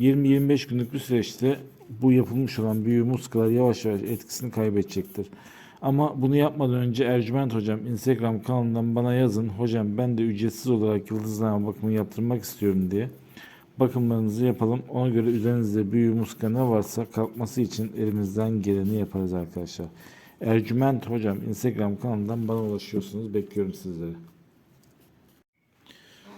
20-25 günlük bir süreçte bu yapılmış olan büyü muskalar yavaş yavaş etkisini kaybedecektir. Ama bunu yapmadan önce Ercüment Hocam Instagram kanalından bana yazın. Hocam ben de ücretsiz olarak yıldızlama bakımı yaptırmak istiyorum diye. Bakımlarınızı yapalım. Ona göre üzerinizde büyü muska ne varsa kalkması için elimizden geleni yaparız arkadaşlar. Ercüment Hocam Instagram kanalından bana ulaşıyorsunuz. Bekliyorum sizleri.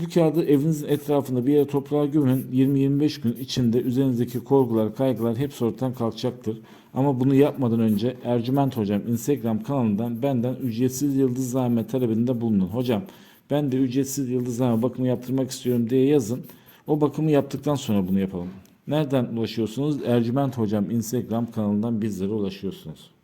Bu kağıdı evinizin etrafında bir yere toprağa gömün. 20-25 gün içinde üzerinizdeki korkular, kaygılar hepsi ortadan kalkacaktır. Ama bunu yapmadan önce Ercüment Hocam Instagram kanalından benden ücretsiz yıldızlame talebinde bulunun. Hocam ben de ücretsiz yıldızlame bakımı yaptırmak istiyorum diye yazın. O bakımı yaptıktan sonra bunu yapalım. Nereden ulaşıyorsunuz? Ercüment Hocam Instagram kanalından bizlere ulaşıyorsunuz.